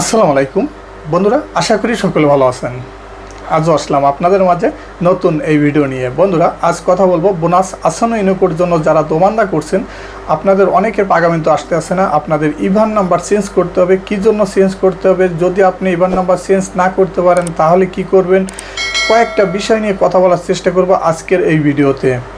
আসসালামু আলাইকুম। বন্ধুরা, আশা করি সকলে ভালো আছেন। আজও আসলাম আপনাদের মাঝে নতুন এই ভিডিও নিয়ে। বন্ধুরা, আজ কথা বলব বোনাস আসন্ন ইনকোর জন্য যারা দোমান্দা করছেন, আপনাদের অনেকের পাগামিন তো আসতে আসে না। আপনাদের ইভান নাম্বার চেঞ্জ করতে হবে। কি জন্য চেঞ্জ করতে হবে? যদি আপনি ইভান নাম্বার চেঞ্জ না করতে পারেন, তাহলে কি করবেন? কয়েকটা বিষয় নিয়ে কথা বলার চেষ্টা করব আজকের এই ভিডিওতে।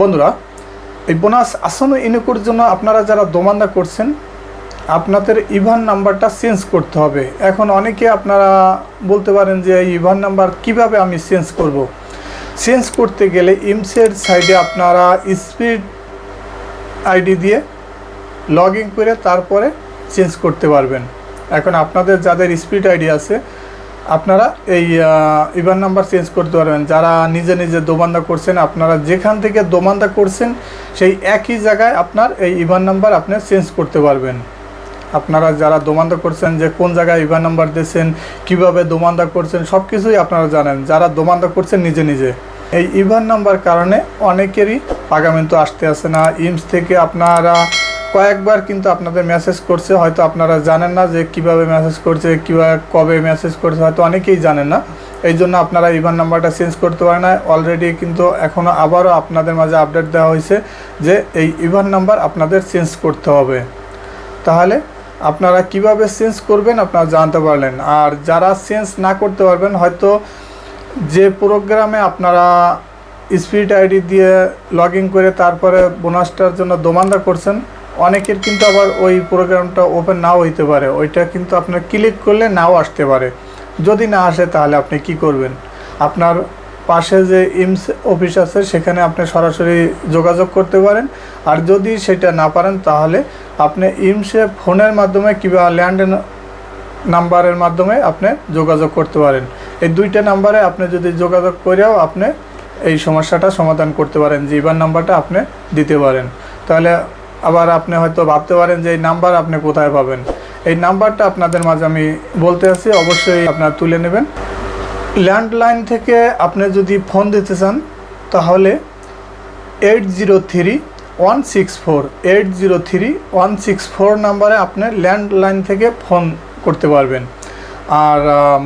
বন্ধুরা, এই বোনাস আসন ইনুকুর জন্য আপনারা যারা দোমান্দা করছেন, আপনাদের ইভান নাম্বারটা চেঞ্জ করতে হবে এখন অনেকে আপনারা বলতে পারেন যে এই ইভান নাম্বার কীভাবে আমি চেঞ্জ করব। চেঞ্জ করতে গেলে ইমসের সাইডে আপনারা স্পিড আইডি দিয়ে লগ করে তারপরে চেঞ্জ করতে পারবেন এখন আপনাদের যাদের স্পিড আইডি আছে আপনারা এই ইভান নাম্বার চেঞ্জ করতে পারবেন। যারা নিজে নিজে দোমান্দা করছেন, আপনারা যেখান থেকে দোমান্দা করছেন, সেই একই জায়গায় আপনার এই ইভান নাম্বার আপনি চেঞ্জ করতে পারবেন। আপনারা যারা দোমান্দা করছেন, যে কোন জায়গায় ইভান নাম্বার দিয়েছেন, কীভাবে দোমান্দা করছেন সব কিছুই আপনারা জানেন। যারা দোমান্দা করছেন, নিজে নিজে। এই ইভান নাম্বার কারণে অনেকেরই পাগামেন্ট আসতে আসে না। ইমস থেকে আপনারা কয়েকবার কিন্তু আপনাদের মেসেজ করছে, হয়তো আপনারা জানেন না যে কীভাবে মেসেজ করছে কীভাবে কবে মেসেজ করছে, হয়তো অনেকেই জানেন না। এই জন্য আপনারা ইভান নাম্বারটা চেঞ্জ করতে পারেন না। অলরেডি কিন্তু এখনও আবারও আপনাদের মাঝে আপডেট দেওয়া হয়েছে যে এই ইভান নাম্বার আপনাদের চেঞ্জ করতে হবে। তাহলে আপনারা কীভাবে চেঞ্জ করবেন আপনারা জানতে পারলেন। আর যারা চেঞ্জ না করতে পারবেন, হয়তো যে প্রোগ্রামে আপনারা স্পিড আইডি দিয়ে লগ করে তারপরে বোনাসটার জন্য দোমান্দা করছেন অনেকের কিন্তু আবার ওই প্রোগ্রামটা ওপেন নাও হইতে পারে। ওইটা কিন্তু আপনার ক্লিক করলে নাও আসতে পারে। যদি না আসে তাহলে আপনি কি করবেন? আপনার পাশে যে ইমস অফিস আছে, সেখানে আপনি সরাসরি যোগাযোগ করতে পারেন। আর যদি সেটা না পারেন, তাহলে আপনি ইমসে ফোনের মাধ্যমে কিংবা ল্যান্ড নাম্বারের মাধ্যমে আপনি যোগাযোগ করতে পারেন। এই দুইটা নাম্বারে আপনি যদি যোগাযোগ করেও আপনি এই সমস্যাটা সমাধান করতে পারেন, যে ইবার নাম্বারটা আপনি দিতে পারেন। তাহলে আবার আপনি হয়তো ভাবতে পারেন যে এই নাম্বার আপনি কোথায় পাবেন। এই নাম্বারটা আপনাদের মাঝে আমি বলতে আছি অবশ্যই আপনারা তুলে নেবেন। ল্যান্ডলাইন থেকে আপনি যদি ফোন দিতে চান, তাহলে eight zero three one six four, eight zero three one six four নাম্বারে আপনি ল্যান্ডলাইন থেকে ফোন করতে পারবেন। আর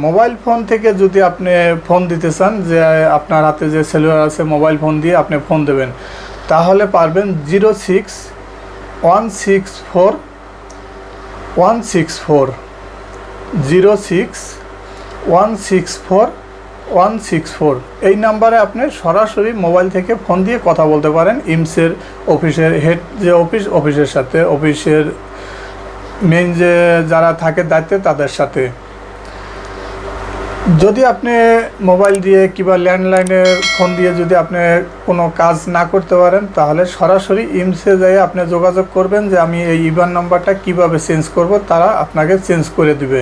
মোবাইল ফোন থেকে যদি আপনি ফোন দিতে চান, যে আপনার হাতে যে সেলুলার আছে, মোবাইল ফোন দিয়ে আপনি ফোন দেবেন, তাহলে পারবেন zero six one six four one six four zero six one six four one six four এই নাম্বারে আপনি সরাসরি মোবাইল থেকে ফোন দিয়ে কথা বলতে পারেন ইমসের অফিসের হেড যে অফিস, অফিসের সাথে, অফিসের মেন যে যারা থাকে দায়িত্বে তাদের সাথে। যদি আপনি মোবাইল দিয়ে কিংবা ল্যান্ডলাইনে ফোন দিয়ে যদি আপনি কোনো কাজ না করতে পারেন, তাহলে সরাসরি ইমসে যেয়ে আপনি যোগাযোগ করবেন যে আমি এই ইভান নাম্বারটা কীভাবে চেঞ্জ করব, তারা আপনাকে চেঞ্জ করে দিবে।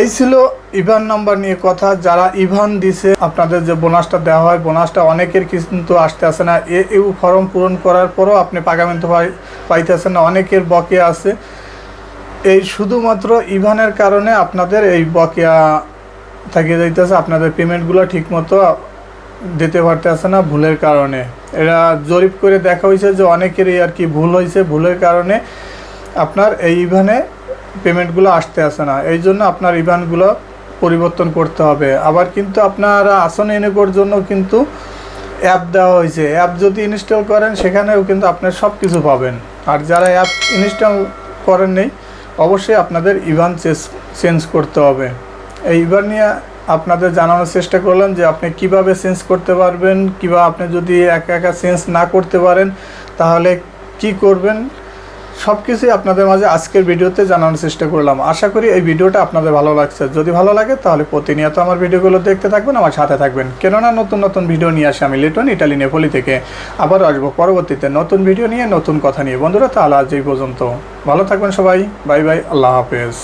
এই ছিল ইভান নাম্বার নিয়ে কথা। যারা ইভান দিছে, আপনাদের যে বোনাসটা দেওয়া হয়, বোনাসটা অনেকের কিন্তু আসতে আসে না। এ ইউ ফর্ম পূরণ করার পরও আপনি পাগামেন্ট পাইতেছেন না। অনেকের বকে আছে। এই শুধুমাত্র ইভানের কারণে আপনাদের এই বকেয়া থেকে যাইতেছে, আপনাদের পেমেন্টগুলো ঠিকমতো দিতে পারতেছে না ভুলের কারণে। এরা জরিপ করে দেখা হয়েছে যে অনেকেরই আর কি ভুল হয়েছে ভুলের কারণে আপনার এই ইভানে পেমেন্টগুলো আসতে আসে না। এই জন্য আপনার ইভানগুলো পরিবর্তন করতে হবে। আবার কিন্তু আপনারা আসন এনেকোর জন্য কিন্তু অ্যাপ দেওয়া হয়েছে অ্যাপ যদি ইনস্টল করেন, সেখানেও কিন্তু আপনার সব কিছু পাবেন। আর যারা অ্যাপ ইনস্টল করেন নেই অবশ্যই আপনাদের ইভান চেঞ্জ করতে হবে। এই ইভান নিয়ে আপনাদের জানানোর চেষ্টা করলাম যে আপনি কীভাবে চেঞ্জ করতে পারবেন, কিবা আপনি যদি একা একা চেঞ্জ না করতে পারেন, তাহলে কি করবেন? সব কিছুই আপনাদের মাঝে আজকের ভিডিওতে জানানোর চেষ্টা করলাম। আশা করি এই ভিডিওটা আপনাদের ভালো লাগছে। যদি ভালো লাগে, তাহলে প্রতিনিয়ত আমার ভিডিওগুলো দেখতে থাকবেন, আমার সাথে থাকবেন। কেননা নতুন নতুন ভিডিও নিয়ে আসি আমি লিটন ইটালি নেপোলি থেকে। আবার আসব পরবর্তীতে নতুন ভিডিও নিয়ে, নতুন কথা নিয়ে। বন্ধুরা, তাহলে আজ এই পর্যন্ত। ভালো থাকবেন সবাই। বাই বাই, আল্লাহ হাফেজ।